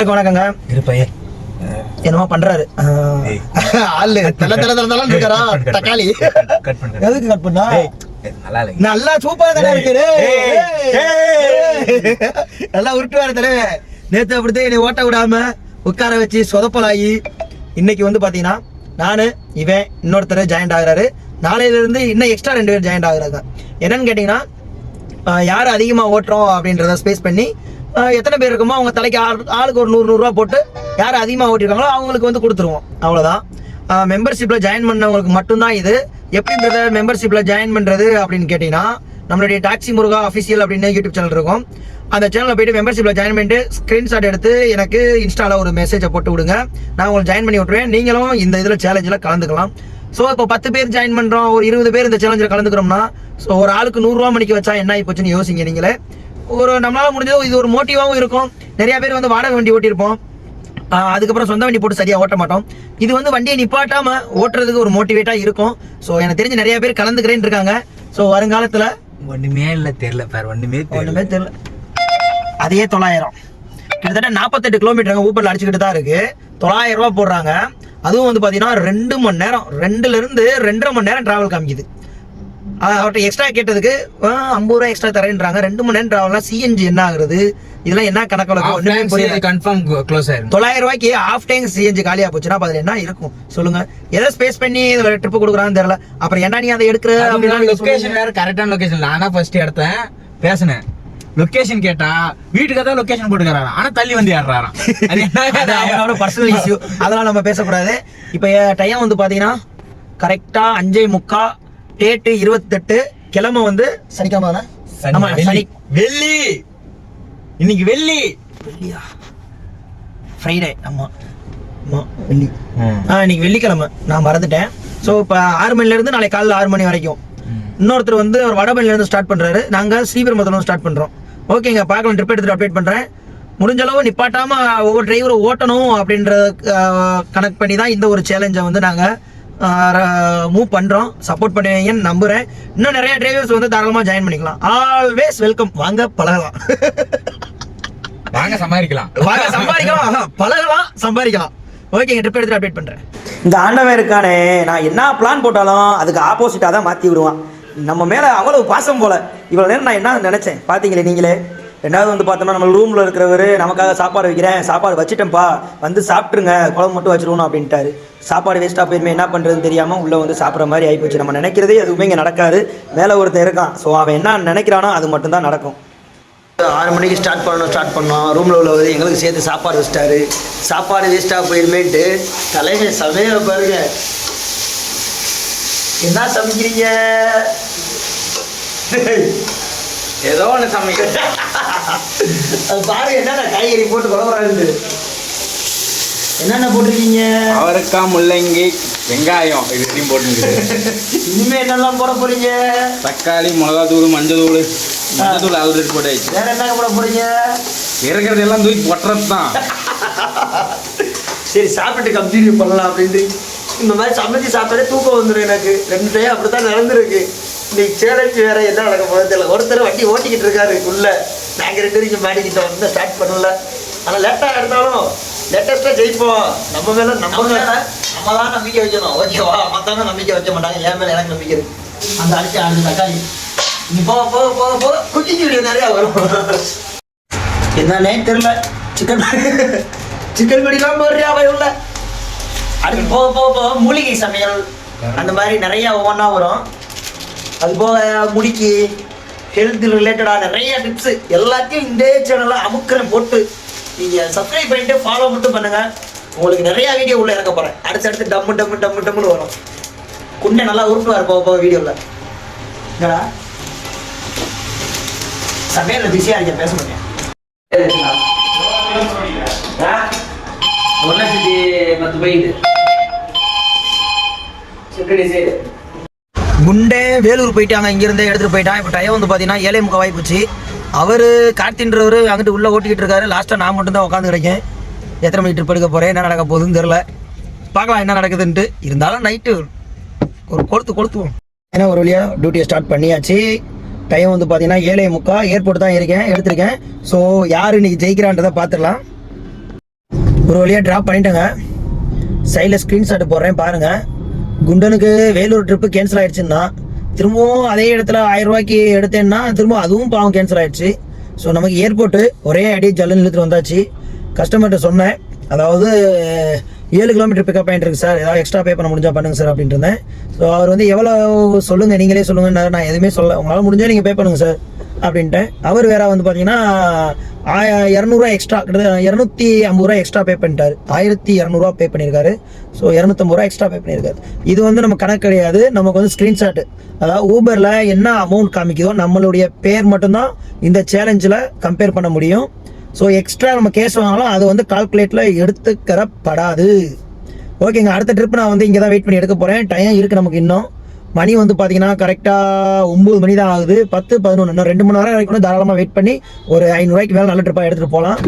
வணக்கங்க. இருப்பையே என்னமோ பண்றாரு. ஆளு. தல தல தல தலன்னு இருக்காரா? தக்காளி. கட் பண்ணுறேன் எதுக்கு கட் பண்ணா? நல்லா இல்லை நல்லா சூப்பரா தானே இருக்கு. நல்லா உருட்டுவாரு தலைவே நேத்து அப்படித்தான் என்னை ஓட்ட விடாம உட்கார வச்சு சொதப்பலாகி இன்னைக்கு வந்து பாத்தீங்கன்னா நானு இவன் இன்னொருத்தர் ஜாயின்ட் ஆகுறாரு. நாளையில இருந்து இன்னும் எக்ஸ்ட்ரா ரெண்டு பேர் ஜாயின்ட் ஆகுறாங்க. என்னன்னு கேட்டீங்கன்னா யார் அதிகமா ஓட்டுறோம் அப்படின்றத ஸ்பேஸ் பண்ணி எத்தனை பேர் இருக்குமோ அவங்க தலைக்கு ஆளுக்கு ஒரு நூறு நூறுரூவா போட்டு யார் அதிகமாக ஓட்டிருக்காங்களோ அவங்களுக்கு வந்து கொடுத்துருவோம். அவ்வளோதான் மெம்பர்ஷிப்பில் ஜாயின் பண்ணவங்களுக்கு மட்டும்தான் இது. எப்படி பிரதர் மெம்பர்ஷிப்பில் ஜாயின் பண்ணுறது அப்படின்னு கேட்டிங்கன்னா நம்மளுடைய டாக்ஸி முருகா அஃபிஷியல் அப்படின்னு யூடியூப் சேனல் இருக்கும். அந்த சேனலில் போயிட்டு மெம்பர்ஷிப்பில் ஜாயின் பண்ணிட்டு ஸ்க்ரீன்ஷாட் எடுத்து எனக்கு இன்ஸ்டாவில் ஒரு மெசேஜை போட்டு விடுங்க. நான் உங்களுக்கு ஜாயின் பண்ணி விட்ருவேன் நீங்களும் இந்த இதில் சேலஞ்சில் கலந்துக்கலாம். ஸோ இப்போ பத்து பேர் ஜாயின் பண்ணுறோம் ஒரு இருபது பேர் இந்த சேலஞ்சில் கலந்துக்கிறோம்னா ஸோ ஒரு ஆளுக்கு நூறுரூவா மணிக்கு வச்சா என்ன ஆகி போச்சுன்னு யோசிங்க நீங்களே. ஒரு நம்மளால முடிஞ்சது இது ஒரு மோட்டிவாகவும் இருக்கும். நிறைய பேர் வந்து வாடகை வண்டி ஓட்டியிருப்போம். அதுக்கப்புறம் சொந்த வண்டி போட்டு சரியா ஓட்ட மாட்டோம். இது வந்து வண்டியை நிப்பாட்டாம ஓட்டுறதுக்கு ஒரு மோட்டிவேட்டா இருக்கும். ஸோ எனக்கு தெரிஞ்சு நிறைய பேர் கலந்துக்கிறேன்னு இருக்காங்க. ஸோ வருங்காலத்துல ஒண்ணுமே இல்ல தெரியல பாரு தெரியல. ஒண்ணுமே தெரியல. அதே தொள்ளாயிரம். கிட்டத்தட்ட நாற்பத்தெட்டு கிலோமீட்டருங்க ஊப்பர்ல அடிச்சுக்கிட்டு தான் இருக்கு. தொள்ளாயிரம் ரூபாய் போடுறாங்க. அதுவும் வந்து பாத்தீங்கன்னா ரெண்டு மணி நேரம் ரெண்டுல இருந்து ரெண்டரை மணி நேரம் டிராவல் காமிக்குது. அவர்கிட்ட எக்ஸ்ட்ரா கேட்டதுக்கு ஐம்பது ரூபா எக்ஸ்ட்ரா தரேன்றாங்க. ரெண்டு மணி நேரம் டிராவல்னா சிஎன்ஜி என்ன ஆகுறது? இதெல்லாம் என்ன கணக்கில் ஒண்ணுமே புரியல. கன்ஃபார்ம் க்ளோஸ் ஆயிரும் தொள்ளாயிரம் ரூபாய்க்கு ஆஃப் டைம் சிஎன்ஜி காலியா போச்சுன்னா அதுல என்ன இருக்கும்? சொல்லுங்க. எதை ஸ்பேஸ் பண்ணி ட்ரிப் கொடுக்குறான்னு தெரியல. அப்புறம் ஏன்டா நீ அதை எடுக்கிற? அப்படின்னா சொல்லுங்க. வேற கரெக்டான லொகேஷன் நானா ஃபர்ஸ்ட் எடுத்தேன். பேசினேன். லொகேஷன் கேட்டா வீட்டுக்கு தான் லொகேஷன் போட்டுக்கிறாரா ஆனா தள்ளி வந்து ஏறாராம் அவனோட என்ன பர்சனல் இஷ்யூ அதெல்லாம் நம்ம பேசக்கூடாது. இப்போ டைம் வந்து பாத்தீங்கன்னா கரெக்டா அஞ்சே முக்கா டேட்டு இருபத்தெட்டு கிழமை வந்து சனிக்கிழமை சனி வெள்ளி. இன்னைக்கு வெள்ளி! வெள்ளியா? ஃப்ரைடே ஆமா. ஆமா வெள்ளி. ஆ. இன்னைக்கு வெள்ளிக்கிழமை. நான் மறந்துட்டேன். ஸோ இப்போ ஆறு மணில இருந்து நாளைக்கு காலைல ஆறு மணி வரைக்கும். இன்னொருத்தர் வந்து அவர் வடபழனில இருந்து ஸ்டார்ட் பண்றாரு. நாங்க ஸ்ரீபெரும்புத்தூர்ல ஸ்டார்ட் பண்றோம். ஓகேங்க பார்க்கலாம். ட்ரிப் எடுத்துட்டு அப்டேட் பண்றேன். முடிஞ்ச அளவு நிப்பாட்டாம ஒவ்வொரு டிரைவரும் ஓட்டணும் அப்படின்ற கணக்கு பண்ணி தான் இந்த ஒரு சேலஞ்சை வந்து நாங்க மூவ் பண்றோம். சப்போர்ட் பண்ணுவீங்கன்னு நம்புறேன். இன்னும் நிறைய டிரைவர்ஸ் வந்து தாராளமா ஜாயின் பண்ணிக்கலாம். ஆல்வேஸ் வெல்கம் வாங்க பழகலாம். வாங்க சமாளிக்கலாம் வாங்க சம்பாதிக்கலாம். பழகலாம் சம்பாதிக்கலாம். ஓகேங்க ட்ரிப் எடுத்துட்டு அப்டேட் பண்றேன். இந்த ஆண்டவன் இருக்கானே நான் என்ன பிளான் போட்டாலும் அதுக்கு ஆப்போசிட்டா தான் மாத்தி விடுவான். நம்ம மேல அவ்வளவு பாசம் போல. இவ்வளவு நேரம் நான் என்ன நினைச்சேன்? பாத்தீங்களே நீங்களே? ரெண்டாவது வந்து பார்த்தோம்னா நம்ம ரூமில் இருக்கிறவர் நமக்காக சாப்பாடு வைக்கிறேன் சாப்பாடு வச்சுட்டேன்ப்பா வந்து சாப்பிட்ருங்க குழம்பு மட்டும் வச்சிருவோம் அப்படின்ட்டாரு. சாப்பாடு வேஸ்ட்டாக போயிருமே என்ன பண்ணுறதுன்னு தெரியாமல் உள்ளே வந்து சாப்பிட்ற மாதிரி ஆகிப்போச்சு நம்ம நினைக்கிறதே எதுவுமே இங்கே நடக்காது. மேலே ஒருத்தன் இருக்கான். ஸோ அவன் என்ன நினைக்கிறானோ அது மட்டும்தான் நடக்கும். ஆறு மணிக்கு ஸ்டார்ட் பண்ணணும் ஸ்டார்ட் பண்ணோம். ரூமில் உள்ளவர் எங்களுக்கு சேர்த்து சாப்பாடு வச்சிட்டாரு. சாப்பாடு வேஸ்ட்டாக போயிருமேன்ட்டு தலைமை சமையல பாருங்க. என்ன சமைக்கிறீங்க? ஏதோ ஒண்ணு சமைக்க அது பாருங்க என்னென்ன காய்கறி போட்டு குழம்புறாங்க என்னென்ன போட்டிருக்கீங்க? அவரைக்காய் முள்ளங்கி வெங்காயம் இது ரெண்டையும் போட்டுருக்கு இனிமே என்னெல்லாம் போட போறீங்க? தக்காளி மிளகாத்தூள் மஞ்சள் தூள் மஞ்சள் தூள் ஆல்ரெடி போட்டாச்சு வேற என்ன போட போறீங்க? இருக்கிறது எல்லாம் தூக்கி கொட்டுறது தான். சரி சாப்பிட்டு கண்டினியூ பண்ணலாம் அப்படின்ட்டு. இந்த மாதிரி சமைச்சு சாப்பிட்டாலே தூக்கம் வந்துடும் எனக்கு. ரெண்டு டைம் அப்படித்தான் நடந்திருக்கு. இன்னைக்கு சேலஞ்சு வேற என்ன நடக்க போகிறது தெரியல. ஒருத்தர் வண்டி ஓட்டிக்கிட்டு இருக்காரு உள்ள. நாங்கள் ரெண்டு பேரும் இங்கே மாட்டிக்கிட்டோம் இன்னும் ஸ்டார்ட் பண்ணல ஆனால் லேட்டாக எடுத்தாலும் லேட்டஸ்ட்டாக ஜெயிப்போம். நம்ம மேலே நம்ம மேலே நம்ம தான் நம்பிக்கை வைக்கணும். ஓகேவா மற்றவங்க நம்பிக்கை வைக்க மாட்டாங்க. என் மேலே எனக்கு நம்பிக்கை இருக்கு. அந்த அடிச்சு ஆடு தக்காளி. நீ போக போக போக போக குக்கிங் வீடியோ நிறையா வரும். என்னன்னே தெரியல. சிக்கன் சிக்கன் பிடிக்காம போடுறியா போய் உள்ள? அடுத்து போக போக போக மூலிகை சமையல். அந்த மாதிரி நிறைய ஒவ்வொன்றா வரும். அது போக முடிக்கு ஹெல்த் ரிலேட்டடாக நிறைய டிப்ஸ் எல்லாத்தையும் இந்த சேனலில் அமுக்கிறேன் போட்டு நீங்கள் சப்ஸ்கிரைப் பண்ணிட்டு ஃபாலோ மட்டும் பண்ணுங்கள் உங்களுக்கு நிறையா வீடியோ உள்ளே இறக்க போகிறேன் அடுத்தடுத்து டம்மு டம்மு டம்மு டம்முன்னு வரும். குண்டை நல்லா உருட்டுவார் போக போக வீடியோவில் என்னடா? சமையலில் பிஸியாக இருக்கேன் பேச மாட்டேன். ஒரு லட்சத்தி பத்து போயிட்டு எப்படி சரி குண்டே வேலூர் போயிட்டாங்க. இங்கிருந்தே எடுத்துட்டு போயிட்டான். இப்போ டைம் வந்து பார்த்தீங்கன்னா ஏழை முக வாய்ப்புச்சு அவர் கார்த்தின்றவர் அங்கிட்டு உள்ளே ஓட்டிக்கிட்டு இருக்காரு. லாஸ்ட்டாக நான் மட்டும்தான் உட்காந்து கிடைக்கேன். எத்தனை மணி ட்ரிப் எடுக்க போகிறேன் என்ன நடக்க போகுதுன்னு தெரில பார்க்கலாம் என்ன நடக்குதுன்ட்டு. இருந்தாலும் நைட்டு ஒரு கொளுத்து கொளுத்துவோம். ஏன்னா ஒரு வழியாக டியூட்டியை ஸ்டார்ட் பண்ணியாச்சு. டைம் வந்து பார்த்தீங்கன்னா ஏழை முக்கா. ஏர்போர்ட் தான் இருக்கேன் எடுத்திருக்கேன். ஸோ யார் இன்னைக்கு ஜெயிக்கிறான்றதை பார்த்துடலாம் ஒரு வழியாக ட்ராப் பண்ணிட்டேங்க. சைடில் ஸ்க்ரீன்ஷாட் போடுறேன் பாருங்கள் குண்டனுக்கு வேலூர் ட்ரிப்பு கேன்சல் ஆயிடுச்சுன்னா திரும்பவும் அதே இடத்துல ஆயிரம் ரூபாய்க்கு எடுத்தேன்னா திரும்ப அதுவும் பாவம் கேன்சல் ஆயிடுச்சு. ஸோ நமக்கு ஏர்போர்ட்டு ஒரே அடி ஜல்லுன்னு இழுத்துட்டு வந்தாச்சு. கஸ்டமர்கிட்ட சொன்னேன். அதாவது ஏழு கிலோமீட்டர் பிக்கப் பாயிண்ட் இருக்குது சார் ஏதாவது எக்ஸ்ட்ரா பே பண்ண முடிஞ்சால் பண்ணுங்க சார் அப்படின்ட்டு இருந்தேன். ஸோ அவர் வந்து எவ்வளோ சொல்லுங்க நீங்களே சொல்லுங்க நான் எதுவுமே சொல்ல உங்களால் முடிஞ்சால் நீங்கள் பே பண்ணுங்க சார் அப்படின்ட்டு அவர் வேற வந்து பார்த்தீங்கன்னா இரநூறுவா எக்ஸ்ட்ரா கிட்டத்தட்ட இரநூத்தி ஐம்பது ரூபா எக்ஸ்ட்ரா பே பண்ணிட்டாரு. ஆயிரத்தி இரநூறுவா பே பண்ணியிருக்காரு. ஸோ இரநூத்தம்பது ரூபா எக்ஸ்ட்ரா பே பண்ணியிருக்காரு. இது வந்து நம்ம கணக்கு கிடையாது. நமக்கு வந்து ஸ்க்ரீன்ஷாட் அதாவது ஊபரில் என்ன அமௌண்ட் காமிக்குதோ நம்மளுடைய பேர் மட்டும்தான் இந்த சேலஞ்சில் கம்பேர் பண்ண முடியும். ஸோ எக்ஸ்ட்ரா நம்ம கேஸ் வாங்கலாம் அது வந்து கால்குலேட்டில் எடுத்துக்கிறப்படாது. ஓகேங்க அடுத்த ட்ரிப் நான் வந்து இங்கே தான் வெயிட் பண்ணி எடுக்க போகிறேன் டைம் இருக்குது நமக்கு இன்னும். மணி வந்து பார்த்தீங்கன்னா கரெக்டாக ஒம்பது மணி தான் ஆகுது. பத்து பதினொன்று இன்னும் ரெண்டு மணி நேரம் வரைக்கும் கூட தாராளமாக வெயிட் பண்ணி ஒரு ஐநூறுரூவாய்க்கு மேலே நல்ல ட்ரிப்பாக எடுத்துகிட்டு போகலாம்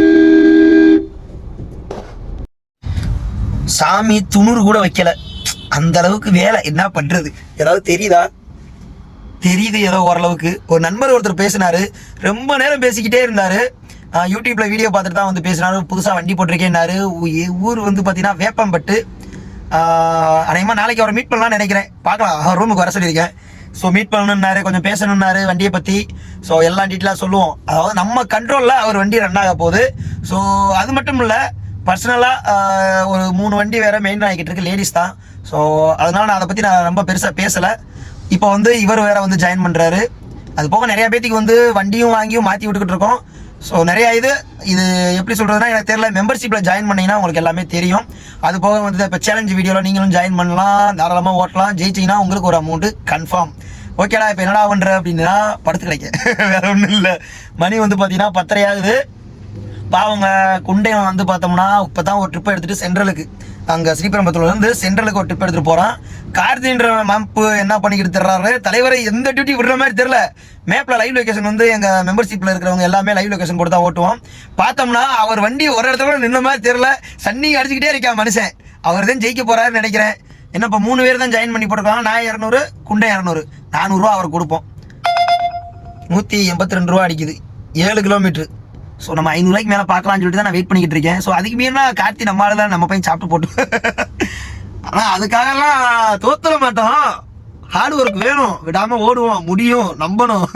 சாமி துணுறு கூட வைக்கல. அந்த அளவுக்கு வேலை. என்ன பண்ணுறது ஏதாவது தெரியுதா? தெரியுது ஏதோ ஓரளவுக்கு. ஒரு நண்பர் ஒருத்தர் பேசினாரு. ரொம்ப நேரம் பேசிக்கிட்டே இருந்தாரு. யூடியூப்பில் யூடியூப்ல வீடியோ பார்த்துட்டு தான் வந்து பேசினாரு. புதுசாக வண்டி போட்டிருக்கேன்னாரு. ஊர் வந்து பார்த்தீங்கன்னா வேப்பம்பட்டு. அநேகமாக நாளைக்கு அவரை மீட் பண்ணலாம்னு நினைக்கிறேன். பார்க்கலாம். ரூமுக்கு வர சொல்லியிருக்கேன். ஸோ மீட் பண்ணணுன்னாரு கொஞ்சம் பேசணுன்னாரு வண்டியை பற்றி ஸோ எல்லா டீட்டெயிலாக சொல்லுவோம். அதாவது நம்ம கண்ட்ரோலில் அவர் வண்டி ரன் ஆக போகுது. ஸோ அது மட்டும் இல்லை பர்சனலாக ஒரு மூணு வண்டி வேறு மெயின் ஆகிக்கிட்டு இருக்கு லேடிஸ் தான். ஸோ அதனால் நான் அதை பற்றி நான் ரொம்ப பெருசாக பேசலை. இப்போ வந்து இவர் வேறு வந்து ஜாயின் பண்ணுறாரு அது போக நிறைய பேத்துக்கு வந்து வண்டியும் வாங்கியும் மாற்றி விட்டுக்கிட்டு இருக்கோம். ஸோ நிறையா இது இது எப்படி சொல்கிறதுனா எனக்கு தெரியல. மெம்பர்ஷிப்பில் ஜாயின் பண்ணீங்கன்னா உங்களுக்கு எல்லாமே தெரியும். அது போக வந்து இப்போ சேலஞ்ச் வீடியோவில் நீங்களும் ஜாயின் பண்ணலாம். தாராளமாக ஓட்டலாம். ஜெயிச்சிங்கன்னா உங்களுக்கு ஒரு அமௌண்ட்டு கன்ஃபார்ம் ஓகேடா இப்போ என்னடா பண்ணுற அப்படின்னா படுத்து கிடைக்க. வேற ஒன்றும் இல்லை. மணி வந்து பார்த்தீங்கன்னா பத்தரை ஆகுது பாவங்க குண்டையன் வந்து பார்த்தோம்னா இப்போ தான் ஒரு ட்ரிப்பை எடுத்துகிட்டு சென்ட்ரலுக்கு அங்கே ஸ்ரீபெரும்பத்தூர்ல இருந்து சென்ட்ரலுக்கு ஒரு ட்ரிப் எடுத்துகிட்டு போகிறான் கார்த்தின்ற மேம்ப் என்ன பண்ணிக்கிட்டு தர்றாரு? தலைவரை எந்த டியூட்டி விடுற மாதிரி தெரில மேப்பில் லைவ் லொக்கேஷன் வந்து எங்கள் மெம்பர்ஷிப்பில் இருக்கிறவங்க எல்லாமே லைவ் லொக்கேஷன் கொடுத்தா ஓட்டுவோம். பார்த்தோம்னா அவர் வண்டி ஒரு இடத்துல கூட நின்ன மாதிரி தெரில சன்னி அடிச்சுக்கிட்டே இருக்கான் மனுஷன். அவர் தான் ஜெயிக்க போகிறாருன்னு நினைக்கிறேன். என்ன இப்போ மூணு பேர் தான் ஜாயின் பண்ணி போட்டிருக்காங்க நான் இரநூறு குண்டை இரநூறு. நானூறுரூவா அவர் கொடுப்போம். நூற்றி எண்பத்தி ரெண்டு ரூபா அடிக்குது. ஏழு கிலோமீட்டர் ஸோ நம்ம ஐநூறுரூவாய்க்கு மேலே பார்க்கலாம்னு சொல்லிட்டு தான் நான் வெயிட் பண்ணிக்கிட்டு இருக்கேன். ஸோ அதுக்கு மீறினா கார்த்தி நம்மளால தான் நம்ம போய் சாப்பிட்டு போட்டு. ஆனால் அதுக்காகலாம் தோத்துட மாட்டோம் ஹார்ட் ஒர்க் வேணும். விடாமல் ஓடுவோம் முடியும். நம்பணும்.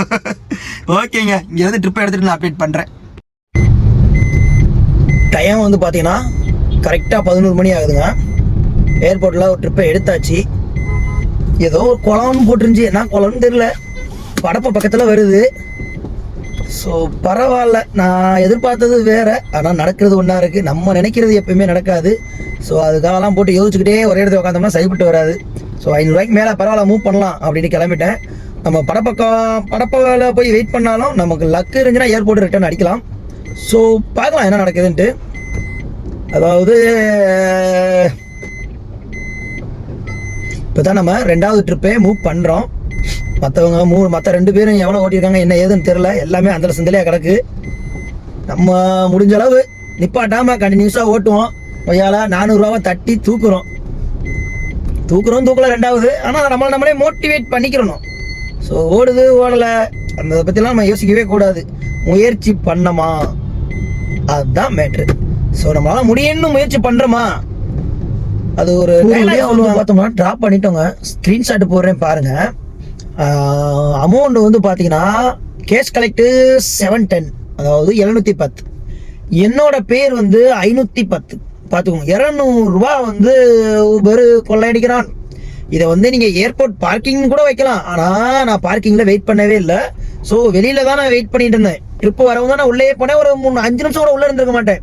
ஓகேங்க இங்கேருந்து ட்ரிப் எடுத்துகிட்டு நான் அப்டேட் பண்ணுறேன் டைம் வந்து பார்த்தீங்கன்னா கரெக்டாக பதினோரு மணி ஆகுதுங்க. ஏர்போர்ட்டில் ஒரு ட்ரிப்பை எடுத்தாச்சு. ஏதோ ஒரு குளம்னு போட்டுருந்துச்சு. என்ன குளம்னு தெரியல. படப்பை பக்கத்தில் வருது. ஸோ பரவாயில்ல. நான் எதிர்பார்த்தது வேற. ஆனால் நடக்கிறது ஒன்றா இருக்குது நம்ம நினைக்கிறது எப்பயுமே நடக்காது. ஸோ அதுக்காகலாம் போட்டு யோசிச்சுக்கிட்டே ஒரே இடத்துல உட்காந்தோம்னா சரிப்பட்டு வராது. ஸோ ஐநூறுரூவாய்க்கு மேலே பரவாயில்ல மூவ் பண்ணலாம் அப்படின்னு கிளம்பிட்டேன். நம்ம படப்பக்கம் படப்பல போய் வெயிட் பண்ணாலும் நமக்கு லக்கு இருந்துச்சுன்னா ஏர்போர்ட் ரிட்டர்ன் அடிக்கலாம். ஸோ பார்க்கலாம் என்ன நடக்குதுன்ட்டு. அதாவது இப்போ தான் நம்ம ரெண்டாவது ட்ரிப்பே மூவ் பண்ணுறோம் மற்றவங்க மூணு மற்ற ரெண்டு பேரும் எவ்வளோ ஓட்டியிருக்காங்க என்ன ஏதுன்னு தெரில எல்லாமே அந்த சிந்தலையாக கிடக்கு. நம்ம முடிஞ்ச அளவு நிப்பாட்டாமல் கண்டினியூஸாக ஓட்டுவோம். கொய்யால நானூறுரூவாவை தட்டி தூக்குறோம். தூக்குறோம் தூக்கல ரெண்டாவது. ஆனால் நம்மளை நம்மளே மோட்டிவேட் பண்ணிக்கிறணும். ஸோ ஓடுது ஓடலை அந்த பற்றிலாம் நம்ம யோசிக்கவே கூடாது. முயற்சி பண்ணமா? அதுதான் மேட்ரு ஸோ நம்மளால முடியும்னு முயற்சி பண்ணுறோமா அது ஒரு பார்த்தோம்னா ட்ராப் பண்ணிட்டோங்க. ஸ்க்ரீன்ஷாட் போடுறேன் பாருங்க. அமௌண்ட் வந்து பார்த்தீங்கன்னா கேஷ் கலெக்டு செவன் டென் அதாவது எழுநூத்தி பத்து. என்னோட பேர் வந்து ஐநூற்றி பத்து. பார்த்துக்கோங்க இரநூறுபா வந்து ஒரு கொள்ளையடிக்கிறான் இதை வந்து நீங்கள் ஏர்போர்ட் பார்க்கிங் கூட வைக்கலாம். ஆனால் நான் பார்க்கிங்கில் வெயிட் பண்ணவே இல்லை. ஸோ வெளியில் தான் நான் வெயிட் பண்ணிட்டு இருந்தேன். ட்ரிப்பு வரவங்க நான் உள்ளே போனேன். ஒரு மூணு அஞ்சு நிமிஷம் கூட உள்ளே இருந்திருக்க மாட்டேன்.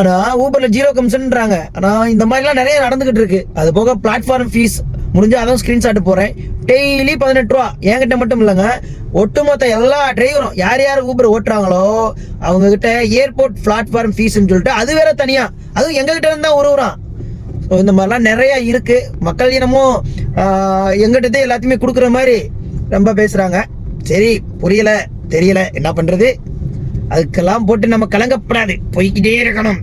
ஆனால் ஊபரில் ஜீரோ கமிஷன்ன்றாங்க ஆனால் இந்த மாதிரிலாம் நிறைய நடந்துகிட்டு இருக்கு. அது போக பிளாட்ஃபார்ம் ஃபீஸ் முடிஞ்சால் அதான் ஸ்க்ரீன்ஷாட் போகிறேன் டெய்லி பதினெட்டு ரூபா. என்கிட்ட மட்டும் இல்லைங்க. ஒட்டுமொத்த எல்லா டிரைவரும் யார் யார் ஊபர் ஓட்டுறாங்களோ அவங்கக்கிட்ட ஏர்போர்ட் பிளாட்ஃபார்ம் ஃபீஸ்ன்னு சொல்லிட்டு அது வேற தனியாக அதுவும் எங்ககிட்ட இருந்தால் உருவுறான் ஸோ இந்த மாதிரிலாம் நிறையா இருக்குது மக்கள் இனமும் எங்கிட்டதே எல்லாத்தையுமே கொடுக்குற மாதிரி ரொம்ப பேசுகிறாங்க சரி புரியலை தெரியல. என்ன பண்ணுறது அதுக்கெல்லாம் போட்டு நம்ம கலங்கப்படாது. போய்க்கிட்டே இருக்கணும்.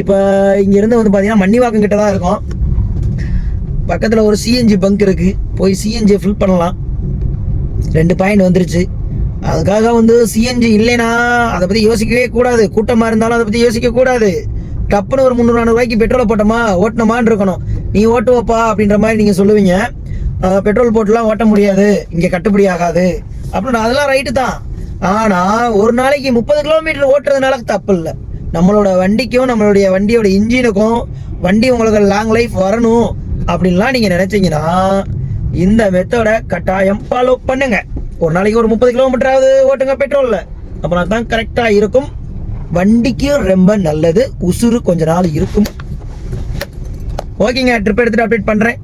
இப்போ இங்கேருந்து வந்து பார்த்தீங்கன்னா மன்னிவாக்கம் கிட்ட தான் இருக்கும். பக்கத்தில் ஒரு சிஎன்ஜி பங்க் இருக்குது போய் சிஎன்ஜி ஃபில் பண்ணலாம். ரெண்டு பாயிண்ட் வந்துருச்சு. அதுக்காக வந்து சிஎன்ஜி இல்லைனா அதை பற்றி யோசிக்கவே கூடாது. கூட்டமாக இருந்தாலும் அதை பற்றி யோசிக்க கூடாது. டப்புன்னு ஒரு முந்நூறு நானூறுவாய்க்கு பெட்ரோலை போட்டோமா ஓட்டணுமான்னு இருக்கணும். நீ ஓட்டுவப்பா அப்படின்ற மாதிரி நீங்கள் சொல்லுவீங்க. பெட்ரோல் போட்டுலாம் ஓட்ட முடியாது. இங்கே கட்டுப்படி ஆகாது. அப்படின்னு அதெல்லாம் ரைட்டு தான். ஆனால் ஒரு நாளைக்கு முப்பது கிலோமீட்டர் ஓட்டுறதுனால தப்பு இல்லை. நம்மளோட வண்டிக்கும் நம்மளுடைய வண்டியோட இன்ஜினுக்கும் வண்டி உங்களுக்கு லாங் லைஃப் வரணும். அப்படின்லாம் நீங்கள் நினச்சிங்கன்னா இந்த மெத்தடை கட்டாயம் ஃபாலோ பண்ணுங்க. ஒரு நாளைக்கு ஒரு முப்பது கிலோமீட்டராவது ஓட்டுங்க பெட்ரோலில் அப்புறம் தான் கரெக்டாக இருக்கும். வண்டிக்கும் ரொம்ப நல்லது. உசுறு கொஞ்ச நாள் இருக்கும். ஓகேங்க ட்ரிப் எடுத்துட்டு அப்டேட் பண்ணுறேன்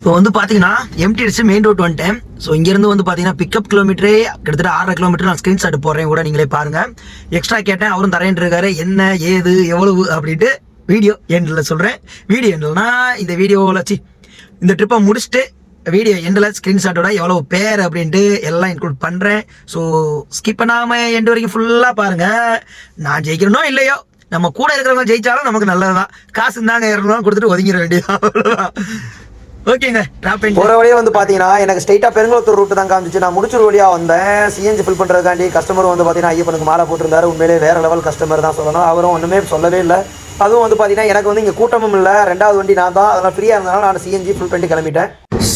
இப்போ வந்து பார்த்தீங்கன்னா எம்டி அடிச்சு மெயின் ரோட் வந்துட்டேன். ஸோ இங்கேருந்து வந்து பார்த்தீங்கன்னா பிக்கப் கிலோமீட்டரே கிட்டத்தட்ட ஆறரை கிலோமீட்டர் நான் ஸ்க்ரீன்ஷாட் போடுறேன். கூட நீங்களே பாருங்கள் எக்ஸ்ட்ரா கேட்டேன். அவரும் தரேன் இருக்காரு. என்ன ஏது எவ்வளவு அப்படின்ட்டு வீடியோ எண்டில் சொல்கிறேன் வீடியோ எண்டில்னா இந்த வீடியோவில் வச்சு இந்த ட்ரிப்பை முடிச்சுட்டு வீடியோ எண்டில் ஸ்க்ரீன்ஷாட்டோட எவ்வளோ பேர் அப்படின்ட்டு எல்லாம் இன்க்ளூட் பண்ணுறேன் ஸோ ஸ்கிப் பண்ணாமல் எண்டு வரைக்கும் ஃபுல்லாக பாருங்கள் நான் ஜெயிக்கிறனோ இல்லையோ நம்ம கூட இருக்கிறவங்க ஜெயித்தாலும் நமக்கு நல்லது தான் காசு இருந்தாங்க இரநூறுவா கொடுத்துட்டு ஒதுங்கிட வேண்டியது அவ்வளோதான் ஓகேங்க போகிற வழியே வந்து பார்த்தீங்கன்னா எனக்கு ஸ்ட்ரைட்டாக பெருங்குளத்தூர் ரூட்டு தான் காமிச்சிச்சு. நான் முடிச்சூர் வழியாக வந்தேன். சிஎன்ஜி ஃபில் பண்ணுறதுக்காண்டி கஸ்டமர் வந்து பார்த்தீங்கன்னா ஐயப்பனுக்கு மாலை போட்டிருந்தாரு. உண்மையிலே வேற லெவல் கஸ்டமர் தான் சொல்லணும். அவரும் ஒன்றுமே சொல்லவே இல்லை. அதுவும் வந்து பார்த்தீங்கன்னா எனக்கு வந்து இங்கே கூட்டமும் இல்லை. ரெண்டாவது வண்டி நான் தான். அதெல்லாம் ஃப்ரீயாக இருந்தனால நான் சிஎன்ஜி ஃபில் பண்ணிட்டு கிளம்பிட்டேன்.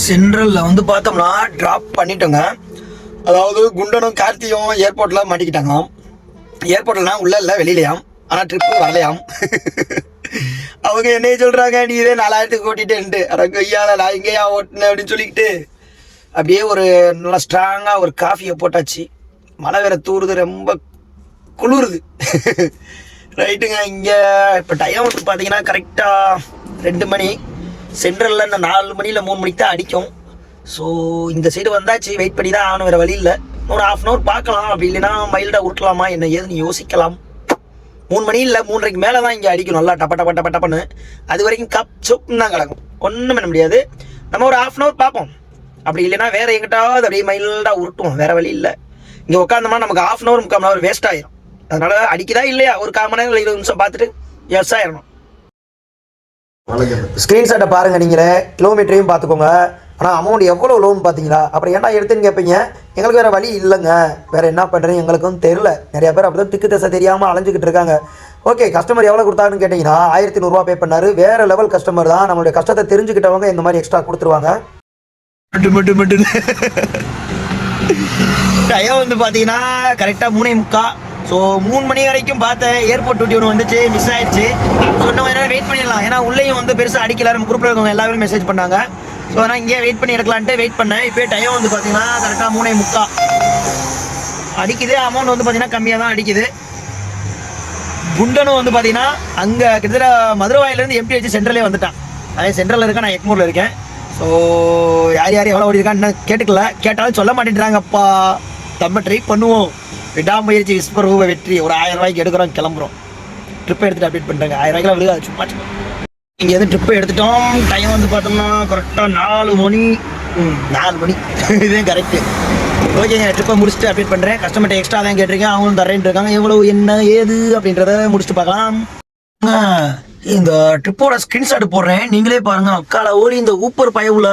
சென்ட்ரலில் வந்து பார்த்தோம்னா ட்ராப் பண்ணிட்டோங்க. அதாவது குண்டனும் கார்த்தியும் ஏர்போர்ட்டில் மாட்டிக்கிட்டாங்க ஏர்போர்ட்லாம் உள்ள இல்லை வெளியிலையாம். ஆனால் ட்ரிப்பு வரலையாம். அவங்க என்னைய சொல்றாங்க நீ இதே நாலாயிரத்துக்கு ஓட்டிட்டேன்ட்டு அட கொய்யால நான் எங்கேயா ஓட்டினேன் அப்படின்னு சொல்லிக்கிட்டு அப்படியே ஒரு நல்லா ஸ்ட்ராங்காக ஒரு காஃபியை போட்டாச்சு. மழை வேற தூறுது ரொம்ப குளிருது. ரைட்டுங்க இங்கே இப்போ டைம் வந்து பார்த்தீங்கன்னா கரெக்டாக ரெண்டு மணி. சென்ட்ரலில் இந்த நாலு மணியில் மூணு மணிக்கு தான் அடிக்கும். ஸோ இந்த சைடு வந்தாச்சு. வெயிட் பண்ணி தான் ஆகணும் வேறு வழி இல்லை. ஒரு ஹாஃப் அன் ஹவர் பார்க்கலாம். அப்படி இல்லைன்னா மைல்டாக உருட்டலாமா என்ன ஏதுன்னு யோசிக்கலாம். மூணு மணி இல்லை மூன்றரைக்கு மேலே தான் இங்கே அடிக்கும் நல்லா டப்ப டப்ப டப்ப டப்பன்னு. அது வரைக்கும் கப் சொப்புன்னு தான் கிடக்கும். ஒன்றும் பண்ண முடியாது. நம்ம ஒரு ஆஃப் அன் ஹவர் பார்ப்போம். அப்படி இல்லைன்னா வேற எங்கிட்டாவது அப்படியே மைல்டாக உருட்டுவோம். வேற வழி இல்லை. இங்கே உட்காந்தோம்னா நமக்கு ஆஃப் அன் ஹவர் முக்கால் மணி ஹவர் வேஸ்ட் ஆயிரும். அதனால அடிக்குதா இல்லையா? ஒரு கால் மணி நேரம் இல்லை இருபது நிமிஷம் பார்த்துட்டு எஸ் ஆயிடணும் ஸ்க்ரீன்ஷாட்டை பாருங்க நீங்களே. கிலோமீட்டரையும் பார்த்துக்கோங்க. ஆனால் அமௌண்ட் எவ்வளோ லோன் பார்த்தீங்களா? அப்புறம் ஏன்டா எடுத்துன்னு கேட்பீங்க எங்களுக்கு வேறு வழி இல்லைங்க. வேறு என்ன பண்ணுறேன் எங்களுக்கும் தெரில நிறைய பேர் அப்படி தான் திக்கு தசை தெரியாமல் அலைஞ்சிக்கிட்டு இருக்காங்க. ஓகே கஸ்டமர் எவ்வளோ கொடுத்தாருன்னு கேட்டிங்கன்னா ஆயிரத்தி நூறுரூவா பே பண்ணாரு. வேறு லெவல் கஸ்டமர் தான். நம்மளுடைய கஷ்டத்தை தெரிஞ்சுக்கிட்டவங்க இந்த மாதிரி எக்ஸ்ட்ரா கொடுத்துருவாங்க. மட்டும் மட்டும் மட்டும். டயம் வந்து பார்த்தீங்கன்னா கரெக்டாக மூணே முக்கா. ஸோ மூணு மணி வரைக்கும் பார்த்தேன் ஏர்போர்ட் டியூட்டி ஒன்று வந்துச்சு மிஸ் ஆயிடுச்சு. சொன்ன மாதிரி வெயிட் பண்ணிடலாம். ஏன்னா உள்ளேயும் வந்து பெருசாக அடிக்கல. நம்ம குரூப்பில் இருக்கவங்க எல்லாருமே மெசேஜ் பண்ணாங்க. ஸோ நான் இங்கே வெயிட் பண்ணி எடுக்கலான்ட்டு வெயிட் பண்ணேன். இப்போ டைம் வந்து பார்த்தீங்கன்னா கரெக்டாக மூணே முக்கா. அடிக்குது. அமௌண்ட் வந்து பார்த்தீங்கன்னா கம்மியாக தான் அடிக்குது. குண்டனும் வந்து பார்த்தீங்கன்னா அங்கே கிட்டத்தட்ட மதுரவாயிலேருந்து எம்பி வச்சு சென்ட்ரலே வந்துட்டான். அதே சென்ட்ரலில் இருக்கேன். நான் எக்மூரில் இருக்கேன். ஸோ யார் யார் எவ்வளோ ஓடி இருக்கான்னு கேட்டுக்கல. கேட்டாலும் சொல்ல மாட்டேன்றாங்கப்பா. நம்ம ட்ரை பண்ணுவோம். விடாமுயற்சி விஸ்வரூப வெற்றி. ஒரு ஆயிரம் ரூபாய்க்கு எடுக்கிறோம் கிளம்புறோம். ட்ரிப்பை எடுத்துகிட்டு அப்டேட் பண்ணுறாங்க ஆயிரம் ரூபாய்க்கு விழுகாது சும்மா சும்மா. இங்கே எதுவும் ட்ரிப்பை எடுத்துட்டோம். டைம் வந்து பார்த்தோம்னா கரெக்டாக நாலு மணி. நாலு மணி. இதே கரெக்டு ஓகேங்க ட்ரிப்பை முடிச்சுட்டு அப்டேட் பண்ணுறேன் கஸ்டமர்கிட்ட எக்ஸ்ட்ரா தான் கேட்டிருக்கேன். அவங்களும் தரேன் இருக்காங்க. எவ்வளோ என்ன ஏது அப்படின்றத முடிச்சுட்டு பார்க்கலாம். இந்த ட்ரிப்போட ஸ்கிரீன்ஷாட் போடுறேன். நீங்களே பாருங்க. அக்கால ஓடி இந்த ஊப்பர் பயவுல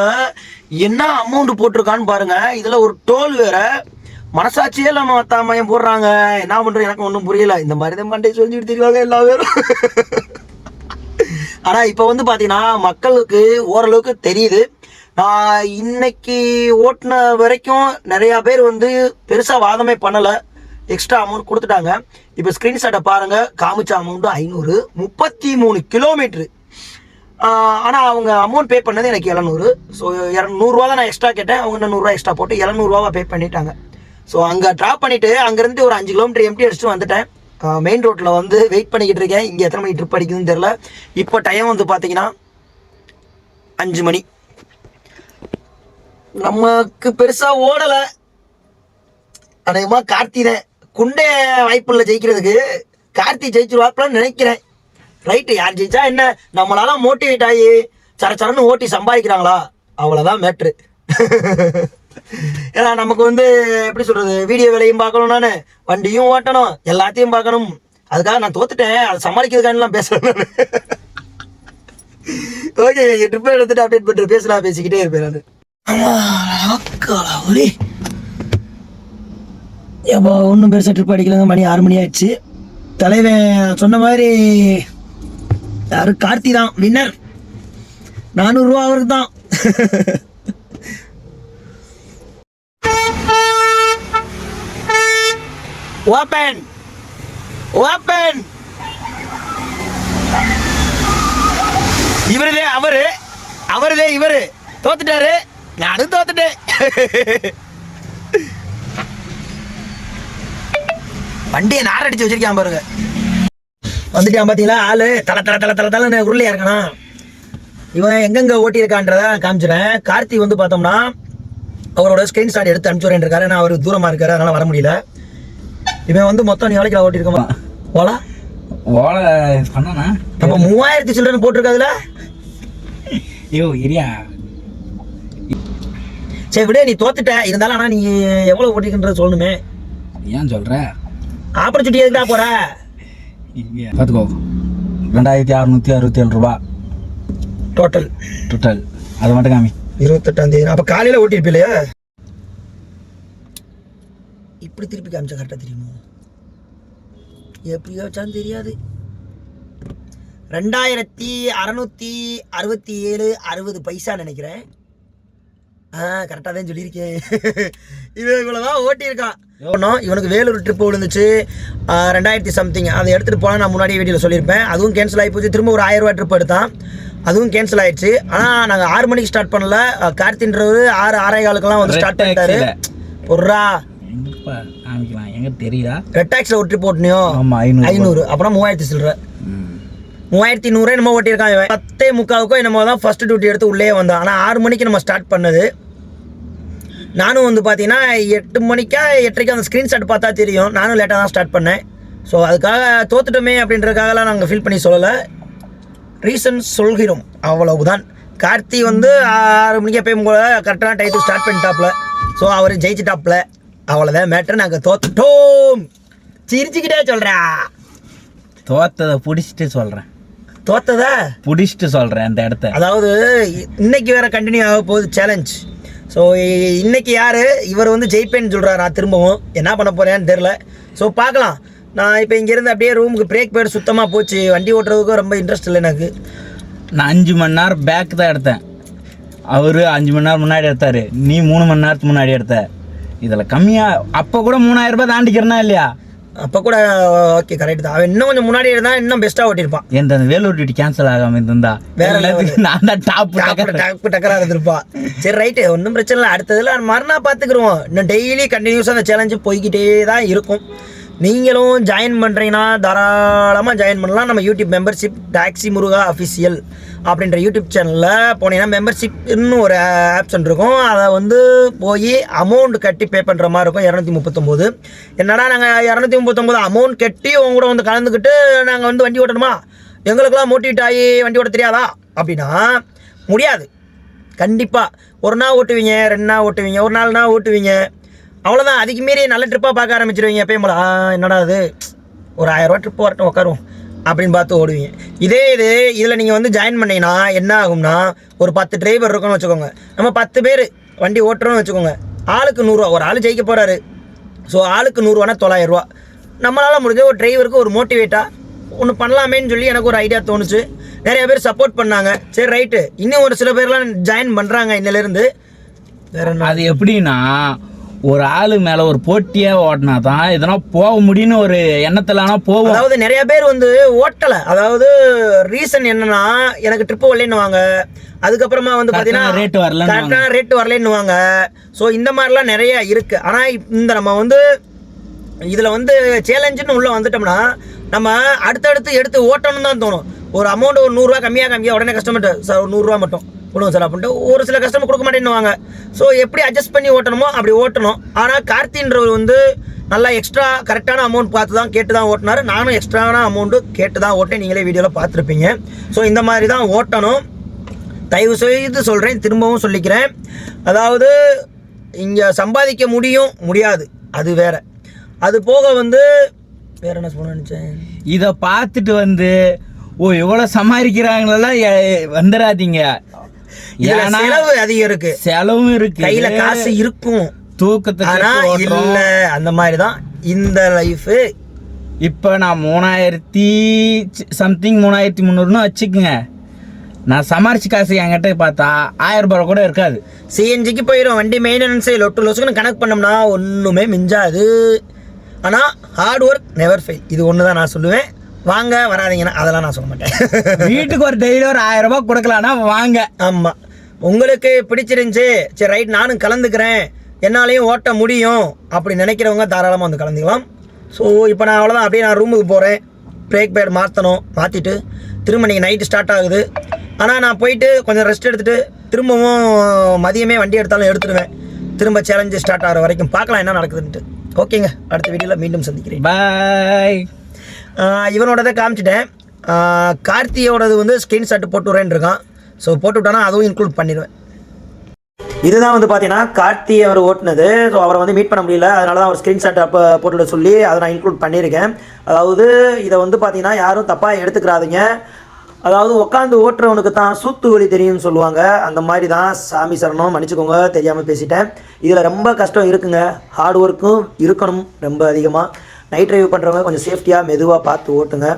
என்ன அமௌண்ட் போட்டிருக்கான்னு பாருங்க. இதில் ஒரு டோல் வேற. மனசாட்சியே இல்லாம மத்தாமையம் போடுறாங்க. என்ன பண்றது? எனக்கு ஒன்றும் புரியல. இந்த மாதிரி தான் மண்டை சொல்லிட்டு தெரிவாங்க எல்லா பேரும். ஆனா இப்போ வந்து பாத்தீங்கன்னா மக்களுக்கு ஓரளவுக்கு தெரியுது. நான் இன்னைக்கு ஓட்டுன வரைக்கும் நிறையா பேர் வந்து பெருசாக வாதமே பண்ணலை. எக்ஸ்ட்ரா அமௌண்ட் கொடுத்துட்டாங்க. இப்போ ஸ்க்ரீன்ஷாட்டை பாருங்க. காமிச்ச அமௌண்ட்டு ஐநூறு. முப்பத்தி மூணு கிலோமீட்ரு ஆனால் அவங்க அமௌண்ட் பே பண்ணது எனக்கு இரநூறு ஸோ இரநூறுவா தான் நான் எக்ஸ்ட்ரா கேட்டேன். அவங்க இன்னும் நூறுரூவா எக்ஸ்ட்ரா போட்டு இரநூறுவாவா பே பண்ணிட்டாங்க. ஸோ அங்கே ட்ராப் பண்ணிவிட்டு அங்கேருந்து ஒரு அஞ்சு கிலோமீட்டர் எம்டி அடிச்சுட்டு வந்துட்டேன். மெயின் ரோட்டில் வந்து வெயிட் பண்ணிக்கிட்டு இருக்கேன். இங்கே எத்தனை மணி ட்ரிப் அடிக்குதுன்னு தெரில இப்போ டைம் வந்து பார்த்தீங்கன்னா அஞ்சு மணி. நமக்கு பெருசாக ஓடலை. அநேகமாக கார்த்தி குண்டே வாய்ப்புள்ள ஜெயிக்கிறதுக்கு. கார்த்தி ஜெயிச்சிருவாப்லன்னு நினைக்கிறேன். ரைட்டு யார் ஜெயிச்சா என்ன? நம்மளால மோட்டிவேட் ஆகி சர சரன்னு ஓட்டி சம்பாதிக்கிறாங்களா? அவ்வளோதான் மேட்ரு ஏன்னா நமக்கு வந்து எப்படி சொல்றது வீடியோ வேலையும் பார்க்கணும் நான். வண்டியும் ஓட்டணும் எல்லாத்தையும் பார்க்கணும். அதுக்காக நான் தோத்துட்டேன். அதை சமாளிக்கிறதுக்காகலாம் பேசுறேன் நான். ஓகே ட்ரிப் எடுத்துட்டு அப்டேட் பண்ணிட்டு பேசலாம் பேசிக்கிட்டே இருப்பேன் நான். ஆமா ஒன்றும் பெருசாக ட்ரிப் அடிக்கலங்க. மணி ஆறு மணி ஆயிடுச்சு. தலைவன் சொன்ன மாதிரி யாரும் கார்த்தி தான் வின்னர் நானூறுரூவா அவருக்கு தான். ஓப்பன் ஓப்பன் இவருதே அவரு. அவருதே இவரு. தோத்துட்டாரு. நானும் தோத்துட்டேன். வண்டியை நார் அடிச்சு வச்சிருக்கான் பாருங்க. வந்துட்டான் பாத்தீங்களா? ஆளு. தல தல தல தல தல உருளையா இருக்கணும் இவன் எங்கெங்க ஓட்டியிருக்கான்றத காமிச்சிடறேன் கார்த்தி வந்து பார்த்தோம்னா அவரோட ஸ்கிரீன்ஷாட் எடுத்து அனுப்பிச்சு இருக்காரு. நான் அவர் தூரமா இருக்காரு. அதனால வர முடியல. இவன் வந்து மொத்தம் நீ வேலைக்கு ஓட்டியிருக்கோமா ஓலா ஓலை பண்ணனா அப்ப மூவாயிரத்தி சில்லறன்னு போட்டிருக்காதுல? ஐயோ இரியா. சரி விட நீ தோத்துட்ட. இருந்தாலும் ஆனா நீ எவ்வளவு ஓட்டிருக்கன்றத சொல்லணுமே. ஏன் சொல்ற? ஆப்பர்ச்சுனிட்டி எதுக்குடா போற? பார்த்துக்கோ ரெண்டாயிரத்தி அறுநூத்தி அறுபத்தி ஏழு ரூபா. டோட்டல் டோட்டல் அது மட்டும் காமி. இருபத்தெட்டாம் தேதி. அப்ப காலையில ஓட்டிருப்பில்லையா? இப்படி திருப்பி காமிச்சா கரெக்டா தெரியுமோ? எப்படி வச்சாலும் தெரியாது. ரெண்டாயிரத்தி அறநூத்தி அறுபத்தி ஏழு அறுபது பைசா நினைக்கிறேன். ஆ கரெக்டாக தான் சொல்லியிருக்கேன். இவன் இவ்வளோதான் ஓட்டியிருக்கான். ஒன்றும் இவனுக்கு வேலூர் ட்ரிப் விழுந்துச்சு. ரெண்டாயிரத்தி சம்திங் அதை எடுத்துகிட்டு போனால் நான் முன்னாடி வீடியோவில் சொல்லியிருப்பேன். அதுவும் கேன்சல் ஆகி போச்சு. திரும்ப ஒரு ஆயிரம் ரூபாய் ட்ரிப் எடுத்தான். அதுவும் கேன்சல் ஆயிடுச்சு. ஆனால் நாங்கள் ஆறு மணிக்கு ஸ்டார்ட் பண்ணல. கார்த்தின்றவர் ஆறு ஆறே காலுக்கெல்லாம் வந்து ஸ்டார்ட் பண்ணிட்டாரு. பொர்ரா எங்கப்பா காமிக்கலாம்? எங்க தெரியுதா? ரெட் டாக்ஸில் ஒரு ட்ரிப் ஓட்டினியோ? ஆமா ஐநூறு ஐநூறு. அப்புறம் மூவாயிரத்தி சில்லற. மூவாயிரத்தி நூறே நம்ம ஓட்டியிருக்கான் இவன். பத்தே முக்காவுக்கோ நம்ம தான் ஃபர்ஸ்ட் டியூட்டி எடுத்து உள்ளே வந்தான். ஆனால் ஆறு மணிக்கு நம்ம ஸ்டார்ட் பண்ணது. நானும் வந்து பார்த்தீங்கன்னா எட்டு மணிக்கா எட்டரைக்கு அந்த ஸ்க்ரீன்ஷாட் பார்த்தா தெரியும். நானும் லேட்டாக தான் ஸ்டார்ட் பண்ணேன். ஸோ அதுக்காக தோத்துட்டோமே அப்படின்றதுக்காகலாம் நாங்கள் ஃபீல் பண்ணி சொல்லலை. ரீசன் சொல்கிறோம். அவ்வளவுதான். கார்த்தி வந்து ஆறு மணிக்கு எப்பயும் போல கரெக்டான டைத்துக்கு ஸ்டார்ட் பண்ணிட்டாப்ல ஸோ அவர் ஜெயிச்சிட்டாப்ல அவ்வளோதான் மேட்ரு நாங்கள் தோத்துட்டோம். சிரிச்சுக்கிட்டே சொல்கிறா தோத்ததை புடிச்சிட்டு சொல்றேன். தோத்ததா? புடிச்சிட்டு சொல்றேன் அந்த இடத்த. அதாவது இன்னைக்கு வேற கண்டினியூ ஆக போகுது சேலஞ்ச் ஸோ இன்னைக்கு யாரு? இவர் வந்து ஜெயிப்பேன்னு சொல்றாரா திரும்பவும். என்ன பண்ண போறேன்னு தெரில ஸோ பார்க்கலாம். நான் இப்போ இங்கேருந்து அப்படியே ரூமுக்கு பிரேக் பேர் சுத்தமாக போச்சு. வண்டி ஓட்டுறதுக்கும் ரொம்ப இன்ட்ரெஸ்ட் இல்லை எனக்கு. நான் அஞ்சு மணி நேரம் பேக் தான் எடுத்தேன். அவரு அஞ்சு மணி நேரம் முன்னாடி எடுத்தாரு. நீ மூணு மணி நேரத்துக்கு முன்னாடி எடுத்த. இதுல கம்மியா அப்ப கூட மூணாயிரம் ரூபாய் தாண்டிக்கிறனா இல்லையா? அப்போ கூட ஓகே கரெக்ட் தான். அவன் இன்னும் கொஞ்சம் முன்னாடி இருந்தால் இன்னும் பெஸ்ட்டாக ஓட்டியிருப்பான். எந்த அந்த வேலூர் டியூட்டி கேன்சல் ஆகாம இருந்தா வேற நான் தான் டாப் டாப்பு டாப்பு டக்கரா இருந்திருப்பா. சரி ரைட்டு ஒன்றும் பிரச்சனை இல்லை. அடுத்ததுல மறுநாள் பார்த்துக்குருவோம் இன்னும் டெய்லி கண்டினியூஸாக அந்த சேலஞ்சு போய்கிட்டே தான் இருக்கும். நீங்களும் ஜாயின் பண்ணுறீங்கன்னா தாராளமாக ஜாயின் பண்ணலாம். நம்ம YouTube membership taxi Muruga official அப்படின்ற யூடியூப் சேனலில் போனீங்கன்னா மெம்பர்ஷிப் இன்னும் ஒரு ஆப்ஷன் இருக்கும். அதை வந்து போய் அமௌண்ட் கட்டி பே பண்ணுற மாதிரி இருக்கும். இரநூத்தி முப்பத்தொம்போது. என்னடா நாங்கள் இரநூத்தி முப்பத்தொம்போது அமௌண்ட் கட்டி உங்க கூட வந்து கலந்துக்கிட்டு நாங்கள் வந்து வண்டி ஓட்டணுமா? எங்களுக்கெல்லாம் மோட்டிவேட் ஆகி வண்டி ஓட்ட தெரியாதா? அப்படின்னா முடியாது. கண்டிப்பாக ஒரு நாள் ஓட்டுவீங்க ரெண்டு நாள் ஓட்டுவீங்க ஒரு நாள்னா நாள் ஓட்டுவீங்க. அவ்வளோதான் அதுக்கு மீறி நல்ல ட்ரிப்பாக பார்க்க ஆரம்பிச்சிருவீங்க. எப்பயும் போல என்னடா அது ஒரு ஆயிரரூவா ட்ரிப் வரட்டும் உட்காரும் அப்படின்னு பார்த்து ஓடுவீங்க. இதே இது இதில் நீங்கள் வந்து ஜாயின் பண்ணீங்கன்னா என்ன ஆகும்னா ஒரு பத்து டிரைவர் இருக்குன்னு வச்சுக்கோங்க. நம்ம பத்து பேர் வண்டி ஓட்டுறோம்னு வச்சுக்கோங்க. ஆளுக்கு நூறுரூவா ஒரு ஆள் ஜெயிக்க போகிறாரு ஸோ ஆளுக்கு நூறுரூவானா தொள்ளாயிரரூவா நம்மளால் முடிஞ்ச ஒரு டிரைவருக்கு ஒரு மோட்டிவேட்டாக ஒன்று பண்ணலாமேன்னு சொல்லி எனக்கு ஒரு ஐடியா தோணுச்சு. நிறைய பேர் சப்போர்ட் பண்ணாங்க. சரி ரைட்டு இன்னும் ஒரு சில பேர்லாம் ஜாயின் பண்ணுறாங்க இன்னிலேருந்து. வேற என்ன? அது எப்படின்னா ஒரு ஆளு மேல ஒரு போட்டியா ஓட்டினா தான் இதனா போக முடியும்னு ஒரு எண்ணத்துல ஆனா போவோம். அதாவது நிறைய பேர் வந்து ஓட்டலை. அதாவது ரீசன் என்னன்னா எனக்கு ட்ரிப்பு வரலன்னுவாங்க. அதுக்கப்புறமா வந்து பார்த்தீங்கன்னா rate வரலன்னுவாங்க. கரெக்டான ரேட் வரலன்னுவாங்க. ஸோ இந்த மாதிரிலாம் நிறைய இருக்கு. ஆனால் இந்த நம்ம வந்து இதில் வந்து சேலஞ்சுன்னு உள்ளே வந்துட்டோம்னா நம்ம அடுத்தடுத்து எடுத்து ஓட்டணும் தான் தோணும். ஒரு அமௌண்ட் ஒரு நூறுரூவா கம்மியாக கம்மியாக உடனே கஸ்டமர்கிட்ட சார் ஒரு நூறுரூவா மட்டும். கொடுங்க சார் அப்படின்ட்டு ஒரு சில கஸ்டமர் கொடுக்க மாட்டேன்னுவாங்க. ஸோ எப்படி அட்ஜஸ்ட் பண்ணி ஓட்டணுமோ அப்படி ஓட்டணும். ஆனால் கார்த்தின்றவர் வந்து நல்லா எக்ஸ்ட்ரா கரெக்டான அமௌண்ட் பார்த்து தான் கேட்டு தான் ஓட்டினார். நானும் எக்ஸ்ட்ரான அமௌண்ட்டு கேட்டு தான் ஓட்டேன். நீங்களே வீடியோவில் பார்த்துருப்பீங்க. ஸோ இந்த மாதிரி தான் ஓட்டணும். தயவு செய்து சொல்கிறேன் திரும்பவும் சொல்லிக்கிறேன். அதாவது இங்கே சம்பாதிக்க முடியும் முடியாது. அது வேற. அது போக வந்து வேற என்ன சொல்ல நினச்சேன்? இதை பார்த்துட்டு வந்து ஓ எவ்வளோ சமாளிக்கிறாங்களெல்லாம் வந்துடாதீங்க இதுல செலவு அதிகம் இருக்கு. செலவும் இருக்கு. கையில காசு இருக்கும். தூக்கத்தை ஆனா. இல்ல அந்த மாதிரி தான் இந்த லைஃப் இப்போ நான் மூணாயிரத்தி சம்திங் மூணாயிரத்தி முந்நூறுன்னு வச்சுக்குங்க. நான் சமாளிச்சு காசு என்கிட்ட பார்த்தா ஆயிரம் ரூபாய் கூட இருக்காது. சிஎன்ஜிக்கு போயிடும் வண்டி மெயின்டெனன்ஸு லொட்டு லொசுக்குன்னு கணக்கு பண்ணோம்னா ஒன்றுமே மிஞ்சாது. ஆனால் ஹார்ட் ஒர்க் நெவர் ஃபெயில் இது ஒன்று தான் நான் சொல்லுவேன். வாங்க வராதீங்கன்னா அதெல்லாம் நான் சொல்ல மாட்டேன். வீட்டுக்கு ஒரு டெய்லி ஒரு ஆயிரம் ரூபாய் கொடுக்கலான்னா வாங்க. ஆமாம் உங்களுக்கு பிடிச்சிருந்துச்சி சரி ரைட் நானும் கலந்துக்கிறேன். என்னாலையும் ஓட்ட முடியும் அப்படி நினைக்கிறவங்க தாராளமாக வந்து கலந்துக்கலாம். ஸோ இப்போ நான் அவ்வளோதான் அப்படியே நான் ரூமுக்கு போகிறேன் பிரேக் பேட் மாற்றணும் மாற்றிட்டு திரும்ப நீங்கள் நைட்டு ஸ்டார்ட் ஆகுது. ஆனால் நான் போயிட்டு கொஞ்சம் ரெஸ்ட் எடுத்துகிட்டு திரும்பவும் மதியமே வண்டி எடுத்தாலும் எடுத்துடுவேன் திரும்ப சேலஞ்சு ஸ்டார்ட் ஆகிற வரைக்கும் பார்க்கலாம் என்ன நடக்குதுன்ட்டு ஓகேங்க அடுத்த வீடியோவில் மீண்டும் சந்திக்கிறேன். பாய் இவனோடதை காமிச்சிட்டேன். கார்த்தியோடது வந்து ஸ்க்ரீன்ஷாட் போட்டு விட்றேன்னு இருக்கான் ஸோ போட்டு அதுவும் இன்க்ளூட் பண்ணிடுவேன். இதுதான் வந்து பார்த்தீங்கன்னா கார்த்தி அவர் ஓட்டுனது. ஸோ அவரை வந்து மீட் பண்ண முடியல. அதனால தான் அவர் ஸ்க்ரீன்ஷாட் அப்போ போட்டுவிட சொல்லி அதை நான் இன்க்ளூட் பண்ணியிருக்கேன். அதாவது இதை வந்து பார்த்தீங்கன்னா யாரும் தப்பாக எடுத்துக்கிறாதீங்க அதாவது உட்காந்து ஓட்டுறவனுக்கு தான் சூத்து வழி தெரியும்னு சொல்லுவாங்க. அந்த மாதிரி தான் சாமி சரணம். மன்னிச்சுக்கோங்க தெரியாமல் பேசிட்டேன். இதில் ரொம்ப கஷ்டம் இருக்குங்க. ஹார்ட் ஒர்க்கும் இருக்கணும் ரொம்ப அதிகமாக நைட் டிரைவ் பண்ணுறவங்க கொஞ்சம் சேஃப்டியாக மெதுவாக பார்த்து ஓட்டுங்க.